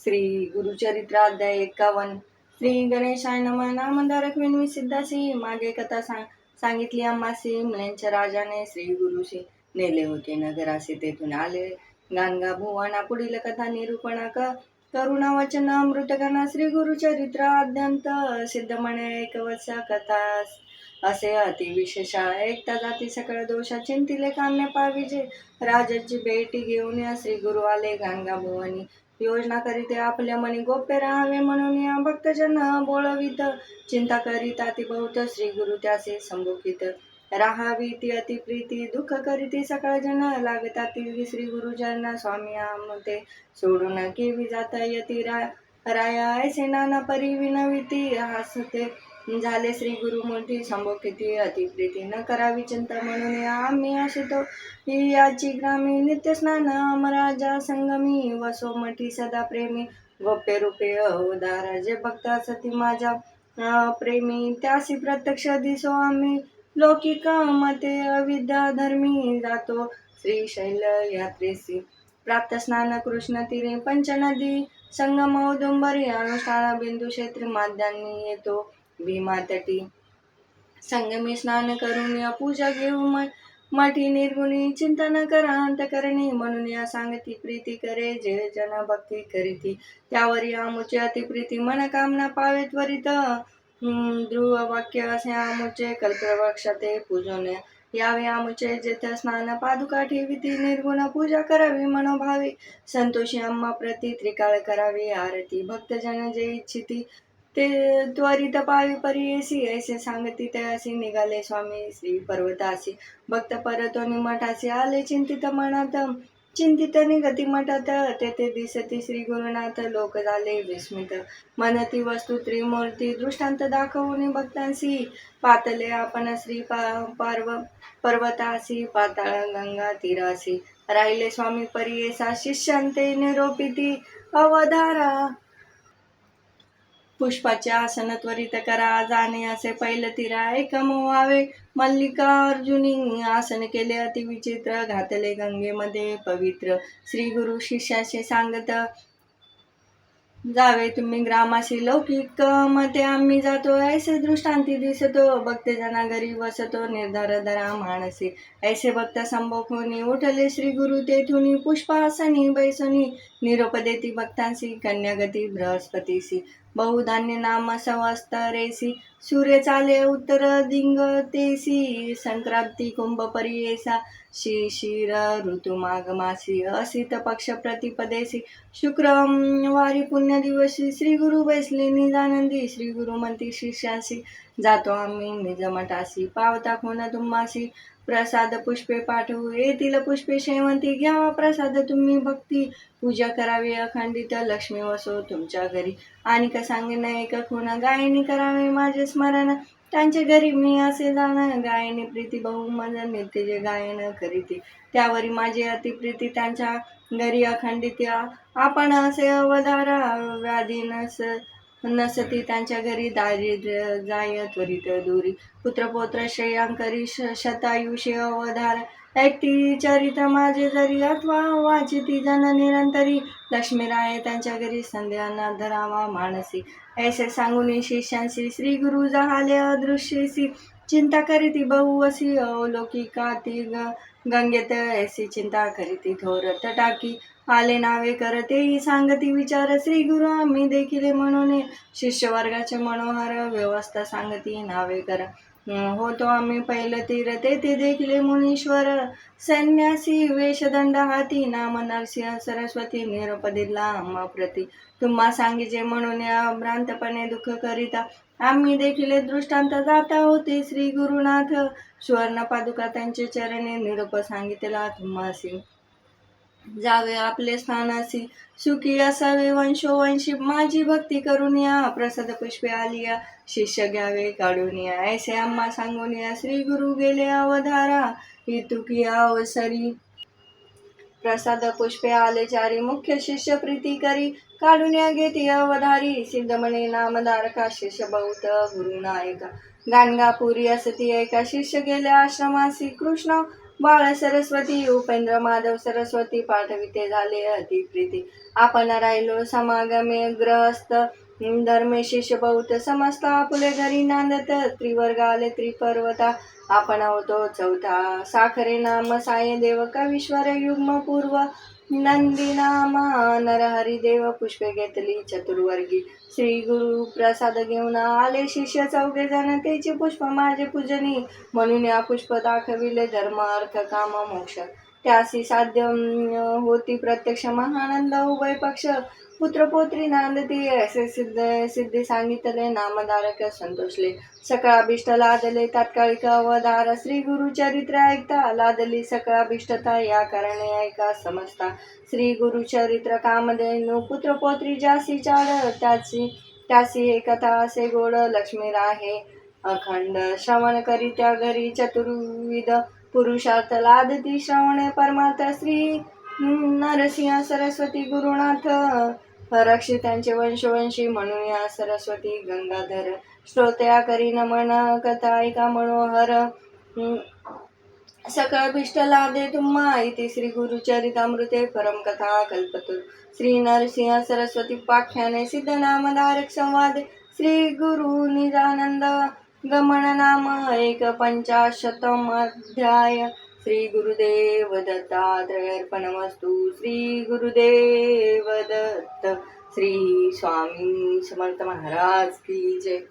श्री गुरुचरित्राध्याय एकावन्न श्री गणेशाय नम. नामधारक विनवी सिद्धासी. मागे कथा सांग सांगितली आम्हासी. मुलांच्या राजाने श्री गुरुशी नेले होते. नगरासी तेथून आले. गाणगा भुवाना पुढील कथा निरूपणा क. करुणा वचन अमृतगणा श्री गुरुचरित्र अद्यंत सिद्ध म्हणे एक वर्षा कथा. असे अतिविशेषा एकता जाती सकळ दोषा चिंतिले कान्य पाविजे. राजाची भेटी घेऊन या श्री गुरु आले. गाणगा भुवानी योजना करीते आपल्या मनी गोप्य राहावे म्हणून या भक्तजन बोळवित चिंता करीता ती बहुत श्री गुरु त्यासे संबोधित राहावी ती अति प्रीती दुःख करीती सकाळ जन लागता ती श्री गुरुजन स्वामी आमते सोडून केवी जाता यती रा राया ऐसे नाना परी विनविती. हसते झाले श्री गुरुमूर्ती संभोगिती अति प्रीती न करावी चिंता म्हणून आम्ही आशितो. ही याची ग्रामी नित्य स्नान अमराजा संगमी वसो मठी सदा प्रेमी. गोप्य रूपे अवदारा जे भक्त सती माझ्या प्रेमी. त्यासी प्रत्यक्ष दिसो आम्ही. लौकिक मते अविद्या धर्मी जातो. श्रीशैल यात्रेसी प्राप्त स्नान कृष्ण तीरे पंचनदी. संगम औदुंबरी अनुष्ठान बिंदू क्षेत्री माध्यांनी येतो. भीमा तटी संगमी स्नान करून या पूजा घेऊ मठी निर्गुणी चिंतन करा अंत करणी म्हणून या सांगती प्रीती करे जे जन भक्ती करीती. त्यावर आमुचे अति प्रीती मन कामना पावे त्वरित. ध्रुव वाक्य असे आमुचे कल्पवृक्ष ते पूजन यावे आमुचे जेथे स्नान पादुका ठेविती निर्गुण पूजा करावी मनोभावी. संतोषी अम्मा प्रती त्रिकाळ करावी आरती भक्तजन जे इच्छिती. ते त्वरित पावी परियेसी ऐसे सांगती तयासी निघाले स्वामी श्री पर्वतासी भक्त परतोनी मठासी आले चिंतित मनात. चिंतित निगती मठात. तेथे दिसती श्री गुरुनाथ. लोक झाले विस्मित. मनती वस्तू त्रिमूर्ती दृष्टांत दाखवून भक्तांसी पातले आपण श्री पा पार्व पर्वतासी पाताळ गंगा तीरासी राहिले स्वामी परियेसा शिष्यांते निरोपिती अवधारा. पुष्पाचे आसन त्वरित करा जाणे असे पहिलं तिरा एकमवावे मल्लिकार्जुनी आसन केले अतिविचित्र घातले गंगेमध्ये पवित्र. श्री गुरु शिष्याशी सांगत जावे तुम्ही ग्रामाशी लौकिक मते. आम्ही जातो ऐसे दृष्टांती दिसतो. भक्तजना घरी वसतो निर्धार धरा माणसी. ऐसे भक्त संभोखोनी उठले? श्री गुरु तेथुनी पुष्पासनी बैसनी. निरोप देती भक्तांसी कन्यागती बृहस्पतीसी बहुधान्य नाम संवस्तरेसी सूर्य चाले उत्तर दिंगतेसी संक्रांती कुंभ परियेसा शिशिर ऋतुमागमासी असित पक्ष प्रतिपदेसी. शुक्र वारी श्री गुरु बैसली निजानंदी श्री गुरु म्हणती शिष्यासी. जातो आम्ही निज मठासी पावता कोण तुम्हासी प्रसाद पुष्पे पाठवू येतील पुष्पे शेवंती. घ्यावा प्रसाद तुम्ही भक्ती. पूजा करावी अखंडित लक्ष्मी वसो तुमच्या घरी. आणि का सांगेन एक खूण गायनी करावे माझे स्मरण. त्यांच्या घरी मी असे जाणं गायनी प्रीती बहुमन नेते जे गायन करीती. त्यावरी माझी अतिप्रीती त्यांच्या घरी अखंडित. आपण असे अवधारा व्याधीनस नसती त्यांच्या घरी दारिद्र्य जाय त्वरित दुरी. पुत्रपौत्र श्रेयांकरी श- शतायुषी अवधार ऐकती चरित्र माझे जरी अथवा वाचिती जन निरंतरी. लक्ष्मीराय त्यांच्या घरी संध्याना धरावा मानसी. ऐसे सांगून शिष्यांशी श्री गुरु जहाले अदृश्यसी चिंता करीती बहुवसी अवलोकिका ती ग गंगेत ऐसी चिंता करीती थोर टाकी. आले नावे करतेही सांगती विचार. श्री गुरु आम्ही देखील म्हणून. शिष्य वर्गाचे मनोहर व्यवस्था सांगती नावे कर. होतो आम्ही पहिलं तीर. तेथे देखील मुनीश्वर संन्यासी वेशदंड हाती. नाम नरसिंह सरस्वती निरोप दिला आम्हा प्रती. तुम्हा सांगिजे म्हणून या भ्रांतपणे दुःख करिता आम्ही देखील दृष्टांत जाता होते श्री गुरुनाथ सुवर्ण पादुका त्यांचे चरणे निरोप सांगितला तुम्हासी. जावे आपले स्थानासी सुखी असावे वंशोवंशी. माझी भक्ती करून या. प्रसाद पुष्पे आलिया. शिष्य घ्यावे काढून या. ऐसे आम्हा सांगून या. श्री गुरु गेले अवधारा. ही तुकी अवसरी. प्रसाद पुष्पे आले चारी. मुख्य शिष्य प्रीती करी. काढून या घेती अवधारी. सिद्धमणी नामदारका शिष्य बहुत गुरु नायका. गाणगापुरी असती एका शिष्य गेले आश्रमासी. कृष्ण बाळ सरस्वती उपेंद्र माधव सरस्वती पाठविते झाले अति प्रीती. आपण राहिलो समागमे ग्रहस्थ धर्मे शिष्य बौद्ध समस्त आपुले घरी नांदत त्रिवर्ग आले त्रिपर्वता. आपण होतो चौथा साखरे नाम साय देव कवीश्वर युग्म पूर्व. नंदिनामा नामा नरहरी पुष्पे घेतली चतुर्वर्गी. श्री गुरु प्रसाद घेऊन आले शिष्य चौघे जण. त्याचे पुष्प माझे पूजनी. म्हणून या पुष्प दाखविले धर्म अर्थ काम मोक्ष. त्यासी साध्य होती प्रत्यक्ष महानंद उभय पक्ष. पुत्रपोत्री नांदती असे सिद्ध सिद्धी सांगितले नामधारक संतोषले. सकाळभिष्ट लादले तात्कालिक अवधार श्री गुरु चरित्र ऐकता. लादली सकाळभिष्टता या कारणे ऐका समजता. श्री गुरु चरित्र कामधेनु पुत्रपोत्री जासी चाड त्याची त्यासी हे कथा असे गोड लक्ष्मी राहे. अखंड श्रवण करी त्या घरी चतुर्विध पुरुषार्थ लादती. श्रवणे परमार्थ श्री नरसिंह सरस्वती गुरुनाथ रक्षितांचे वंशवंशी म्हणून या सरस्वती गंगाधर श्रोत्या करी नमन कथा ऐका मनोहर सकळ भिष्ट लादे तुम्हा इति श्री गुरुचरितामृते परम कथा कल्पतु. श्री नरसिंह सरस्वती पाख्याने सिद्ध नामधारक संवाद. श्री गुरु निजानंद गमन नाम एक पंचाशतम अध्याय. श्री गुरुदेव दत्तात्रयर्पणमस्तु श्री गुरुदेव दत्त श्री स्वामी समर्थ महाराज की जय।